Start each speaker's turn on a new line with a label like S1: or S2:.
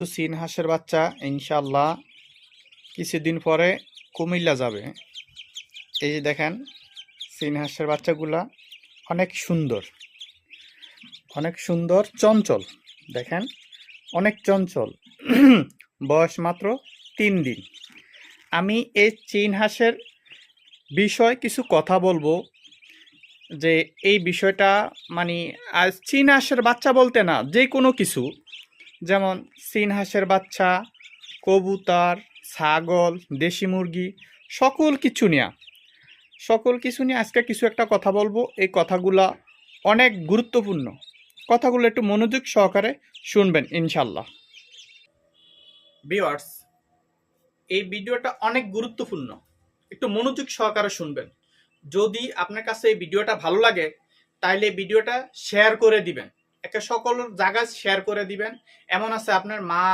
S1: তো চীন হাঁসের বাচ্চা ইনশাল্লাহ কিছুদিন পরে কুমিল্লা যাবে। এই যে দেখেন চীন হাঁসের বাচ্চাগুলা অনেক সুন্দর অনেক সুন্দর, চঞ্চল। দেখেন, অনেক চঞ্চল। বয়স মাত্র তিন দিন। আমি এই চীন হাঁসের বিষয় কিছু কথা বলব, যে এই বিষয়টা মানে চীন হাঁসের বাচ্চা বলতে না, যে কোনো কিছু। যেমন চীন হাঁসের বাচ্চা, কবুতর, ছাগল, দেশি মুরগি, সকল কিছু নিয়ে। সকল কিছু নিয়ে আজকে কিছু একটা কথা বলব। এই কথাগুলা অনেক গুরুত্বপূর্ণ। কথাগুলো একটু মনোযোগ সহকারে শুনবেন ইনশাল্লাহ বিওয়ার্স এই ভিডিওটা অনেক গুরুত্বপূর্ণ। একটু মনোযোগ সহকারে শুনবেন। যদি আপনার কাছে এই ভিডিওটা ভালো লাগে, তাইলে ভিডিওটা শেয়ার করে দিবেন। একে সকল জায়গায় শেয়ার করে দিবেন। এমন আছে আপনার মা